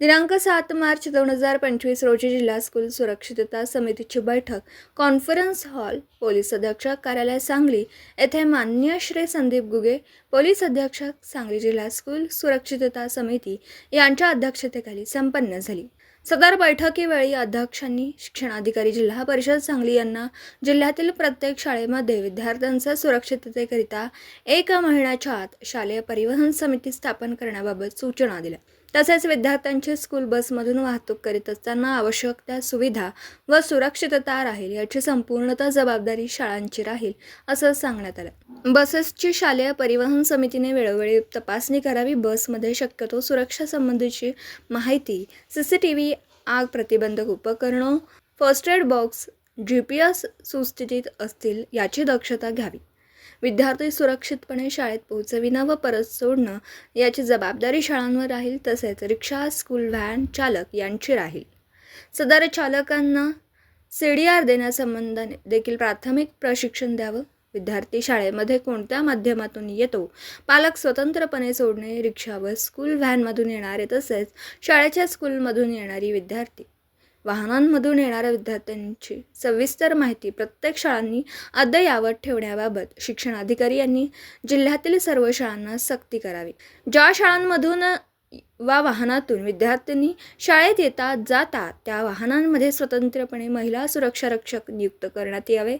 दिनांक सात मार्च दोन हजार पंचवीस रोजी जिल्हा स्कूल सुरक्षितता समितीची बैठक कॉन्फरन्स हॉल पोलीस अधीक्षक कार्यालय सांगली येथे मान्य श्री संदीप गुगे पोलीस अधीक्षक सांगली जिल्हा स्कूल सुरक्षितता समिती यांच्या अध्यक्षतेखाली संपन्न झाली. सदर बैठकीवेळी अध्यक्षांनी शिक्षणाधिकारी जिल्हा परिषद सांगली यांना जिल्ह्यातील प्रत्येक शाळेमध्ये विद्यार्थ्यांच्या सुरक्षिततेकरिता एक महिन्याच्या आत शालेय परिवहन समिती स्थापन करण्याबाबत सूचना दिल्या. तसेच विद्यार्थ्यांची स्कूल बसमधून वाहतूक करीत असताना आवश्यक त्या सुविधा व सुरक्षितता राहील याची संपूर्णतः जबाबदारी शाळांची राहील असं सांगण्यात आलं. बसेसची शालेय परिवहन समितीने वेळोवेळी तपासणी करावी. बसमध्ये शक्यतो सुरक्षा संबंधीची माहिती सी सी टी व्ही आग प्रतिबंधक उपकरणं first aid box G P S सुस्थितीत असतील याची दक्षता घ्यावी. विद्यार्थी सुरक्षितपणे शाळेत पोहोचविणं व परत सोडणं याची जबाबदारी शाळांवर राहील तसेच रिक्षा स्कूल व्हॅन चालक यांची राहील. सदर चालकांना सी डी आर देण्यासंबंधाने देखील प्राथमिक प्रशिक्षण द्यावं. विद्यार्थी शाळेमध्ये कोणत्या माध्यमातून येतो? पालक स्वतंत्रपणे सोडणे रिक्षा व स्कूल व्हॅनमधून येणारे तसेच शाळेच्या स्कूलमधून येणारी विद्यार्थी. वाहनांमधून येणाऱ्या विद्यार्थ्यांची सविस्तर माहिती प्रत्येक शाळांनी अद्ययावत ठेवण्याबाबत शिक्षणाधिकारी यांनी जिल्ह्यातील सर्व शाळांना सक्ती करावी. ज्या शाळांमधून वा वाहनातून विद्यार्थ्यांनी शाळेत येता जाता त्या वाहनांमध्ये स्वतंत्रपणे महिला सुरक्षा रक्षक नियुक्त करण्यात यावे.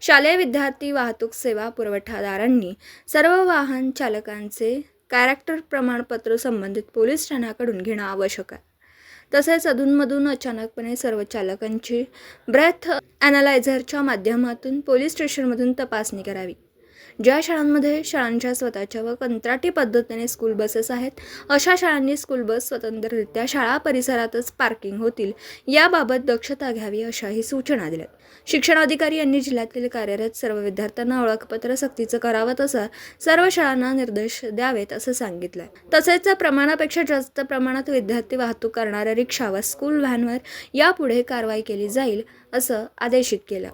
शालेय विद्यार्थी वाहतूक सेवा पुरवठादारांनी सर्व वाहन चालकांचे कॅरेक्टर प्रमाणपत्र संबंधित पोलीस ठाण्याकडून घेणं आवश्यक आहे. तसेच अधूनमधून अचानकपणे सर्व चालकांची ब्रेथ ॲनालायझरच्या माध्यमातून पोलीस स्टेशनमधून तपासणी करावी. ज्या शाळांमध्ये शाळांच्या स्वतःच्या व कंत्राटी पद्धतीने स्कूल बसेस आहेत अशा शाळांनी स्कूल बस स्वतंत्ररित्या शाळा परिसरातच पार्किंग होतील याबाबत दक्षता घ्यावी अशाही सूचना दिल्यात. शिक्षणाधिकारी यांनी जिल्ह्यातील कार्यरत सर्व विद्यार्थ्यांना ओळखपत्र सक्तीचं करावं तसं सर्व शाळांना निर्देश द्यावेत असं सांगितलंय. तसेच प्रमाणापेक्षा जास्त प्रमाणात विद्यार्थी वाहतूक करणाऱ्या रिक्षा व स्कूल व्हॅनवर यापुढे कारवाई केली जाईल असं आदेशित केलं.